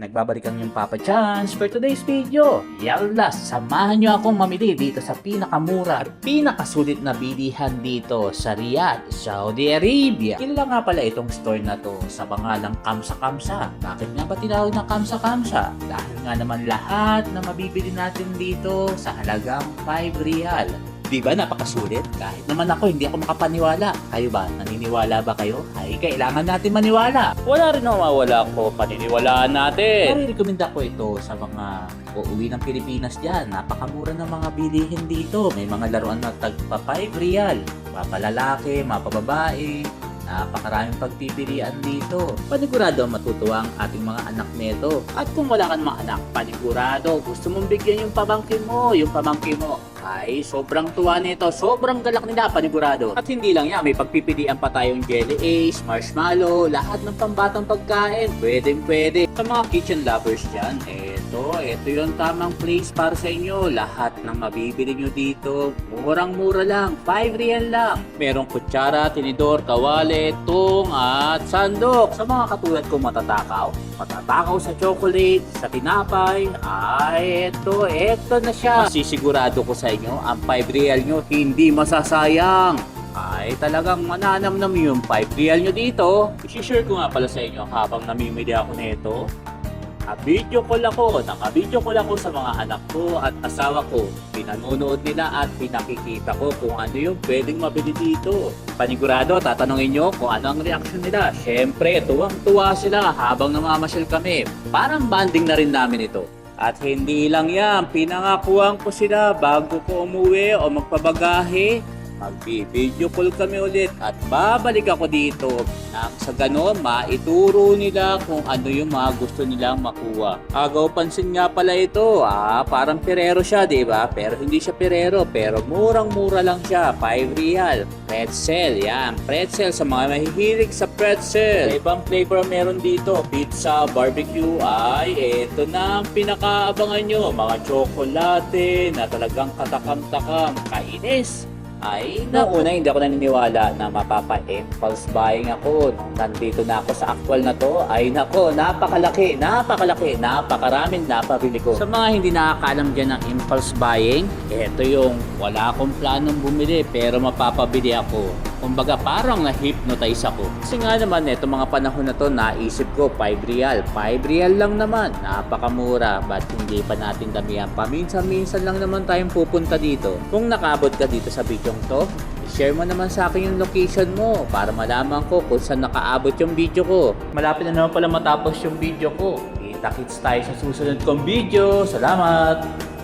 Nagbabalikan yung Papa Chance for today's video. Yalla, samahan nyo akong mamili dito sa pinakamura at pinakasulit na bilihan dito sa Riyadh, Saudi Arabia. Kilala nga pala itong store na to sa pangalang Kamsa Kamsa. Bakit nga ba tinawag na Kamsa Kamsa? Dahil nga naman lahat na mabibili natin dito sa halagang 5 riyal. Di ba napakasulit? Kahit naman ako, hindi ako makapaniwala. Kayo ba? Naniniwala ba kayo? Ay, kailangan natin maniwala. Wala rin mawawala ko paniniwalaan natin. Marirekomenda ko ito sa mga uuwi ng Pilipinas dyan. Napakamura ng mga bilihin dito. May mga laruan na tagpa 5 real. Mapalalaki, mapababae, Napakaraming pagpipilian dito. Panigurado matutuwa ang ating mga anak nito. At kung wala kang mga anak, panigurado gusto mong bigyan yung pamangkin mo, yung pamangkin mo. Ay, sobrang tuwa nito. Sobrang galak nila, panigurado. At hindi lang yan, may pagpipilian pa tayong jelly ace, marshmallow, lahat ng pambatang pagkain. Pwedeng pwede. Sa mga kitchen lovers dyan, eto, eto yung tamang place para sa inyo. Lahat ng mabibili nyo dito, murang-mura lang. 5 real lang. Merong kutsara, tinidor, kawali, tung, at sandok. Sa mga katulad kong matatakaw, matatakaw sa chocolate, sa tinapay, ay eto, eto na siya. Masisigurado ko sa inyo, ang 5 real nyo hindi masasayang. Ay, talagang mananamnam yung 5 real nyo dito. I-share ko nga pala sa inyo habang namimili ako nito. Naka-video call ako, naka-video call ako sa mga anak ko at asawa ko. Pinanonood nila at pinakikita ko kung ano yung pwedeng mabili dito. Panigurado, tatanungin nyo kung ano ang reaction nila. Siyempre, tuwang-tuwa sila habang namamasyal kami. Parang banding na rin namin ito. At hindi lang yan, pinangakuan ko sila bago ko umuwi o magpabagahe. Magbi-video call kami ulit at babalik ako dito nang sa ganon maituro nila kung ano yung mga gusto nilang makuha. Agaw pansin nga pala ito, ah, parang perero siya, di ba? Pero hindi siya perero, pero murang-mura lang siya, 5 real. Pretzel, yan, pretzel sa mga mahihilig sa pretzel. Sa ibang flavor meron dito, pizza, barbecue, ay eto na ang pinakaabangan nyo, mga tsokolate na talagang katakam-takam, kainis. Ay, noong una hindi ako naniniwala na mapapa-impulse buying ako. Nandito na ako sa actual na to. Ay nako, napakalaki, napakalaki, napakaraming napabili ko. Sa mga hindi nakakaalam dyan ng impulse buying, ito yung wala akong planong bumili pero mapapabili ako. Kumbaga parang na-hypnotize ako. Kasi nga naman, eto mga panahon na to, naisip ko 5 real. 5 real lang naman. Napakamura. Ba't hindi pa natin damihan? Paminsan-minsan lang naman tayong pupunta dito. Kung nakabot ka dito sa video to, share mo naman sa akin yung location mo para malaman ko kung saan nakaabot yung video ko. Malapit na naman pala matapos yung video ko. Kita-kits tayo sa susunod kong video. Salamat!